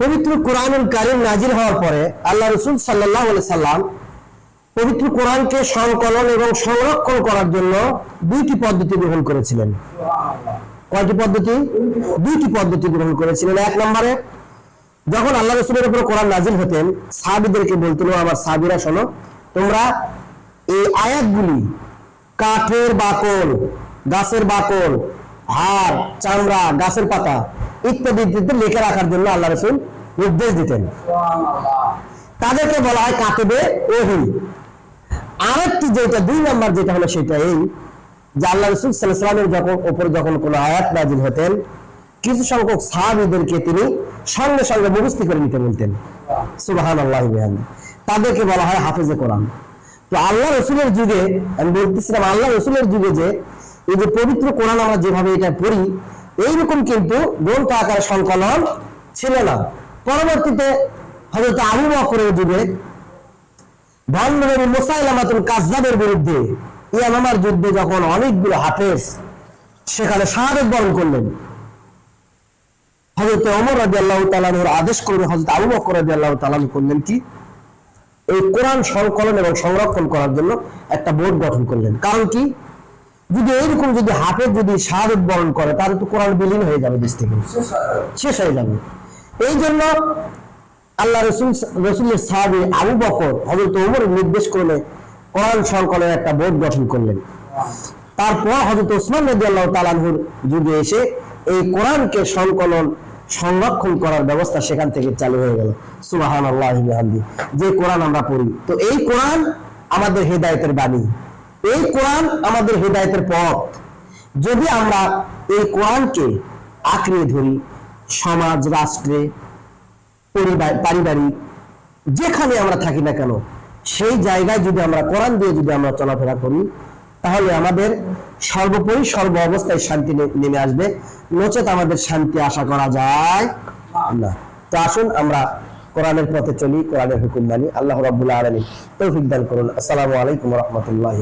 পবিত্র কোরআনুল কারিম নাজির হওয়ার পরে আল্লাহ রসুল সাল্লাহ সাল্লাম পবিত্র কোরআনকে সংকলন এবং সংরক্ষণ করার জন্য দুইটি পদ্ধতি গ্রহণ করেছিলেন। কয়টি পদ্ধতি? দুইটি পদ্ধতি গ্রহণ করেছিলেন। এক নম্বরে, যখন আল্লাহ রসুলের উপর কোরআন নাজিল হতেন, সাহাবিদেরকে বলতেন আমার সাহাবিরা, শোনো, তোমরা এই আয়াতগুলি কাঠের বাকল, গাছের বাকল, হাড়, চামড়া, গাছের পাতা ইত্যাদি ইত্যাদি লিখে রাখার জন্য আল্লাহ রসুল নির্দেশ দিতেন। তাদেরকে বলা হয় কাতেবে ওহি। আরেকটি যেটা দুই নাম্বার যেটা হলো সেটা এই যে আল্লাহ রসুল সাল্লামের যখন ওপর যখন কোনো আয়াত নাজিল হতেন কিছু সংখ্যক সাহাবিদেরকে তিনি সঙ্গে সঙ্গে মুখস্থ করে নিতে বলতেন। সুবাহান আল্লাহ তাদেরকে বলা হয় হাফেজে কোরআন। তো আল্লাহ রসুলের যুগে আমি বলতেছিলাম আল্লাহ রসুলের যুগে যে এই যে পবিত্র কোরআন আমরা যেভাবে এটা পড়ি এইরকম কিন্তু গ্রন্থ আকারে সংকলন ছিল না। পরবর্তীতে হয়তো আবু বকরের যুগে ভণ্ডনবী মুসাইলামাতুল কাজদাবের বিরুদ্ধে ইয়ামামার যুদ্ধে যখন অনেকগুলো হাফেজ সেখানে শাহাদত বরণ করলেন। হজরত অমর রাজি আল্লাহ তালানুর আদেশ করলেন হজরত আবু বকর রাজি আল্লাহ তালানু করলেন কি? এই কোরআন সংকলন এবং সংরক্ষণ করার জন্য একটা বোর্ড গঠন করলেন। কারণ কি? যদি এইরকম যদি হাফেজ যদি শাহাদত বরণ করে, তাহলে তো কোরআন বিলীন হয়ে যাবে দেশ থেকে। শেষ হয়ে যাবে। এই জন্য আল্লাহ রসুল, রসুলের সাহাবি আবু বকর হজরত ওমর নির্দেশ করলে কোরআন সংকলনের একটা বোর্ড গঠন করলেন। তারপর হজরত ওসমান নদী আল্লাহ তালানহুর যুগে এসে এই কোরআনকে সংকলন সংরক্ষণ করার ব্যবস্থা সেখান থেকে চালু হয়ে গেল। সুবাহান আল্লাহ যে কোরআন আমরা পড়ি। তো এই কোরআন আমাদের হেদায়তের বাণী। এই কোরআন আমাদের হেদায়তের পথ। যদি আমরা এই কোরআনকে আঁকড়ে ধরি, সমাজ, রাষ্ট্রে, পরিবার, পারিবারিক, যেখানে আমরা থাকি না কেন, সেই জায়গায় যদি আমরা কোরআন দিয়ে যদি আমরা চলাফেরা করি, তাহলে আমাদের সর্বোপরি সর্ব অবস্থায় শান্তি নেমে আসবে। নচেত আমাদের শান্তি আশা করা যায় না। তো আসুন আমরা কোরআনের পথে চলি, কোরআনের হুকুম মানি। আল্লাহ রাবুল্লাহ আলমী তৌফিক দান করুন। আসসালামু আলাইকুম রহমতুল্লাহ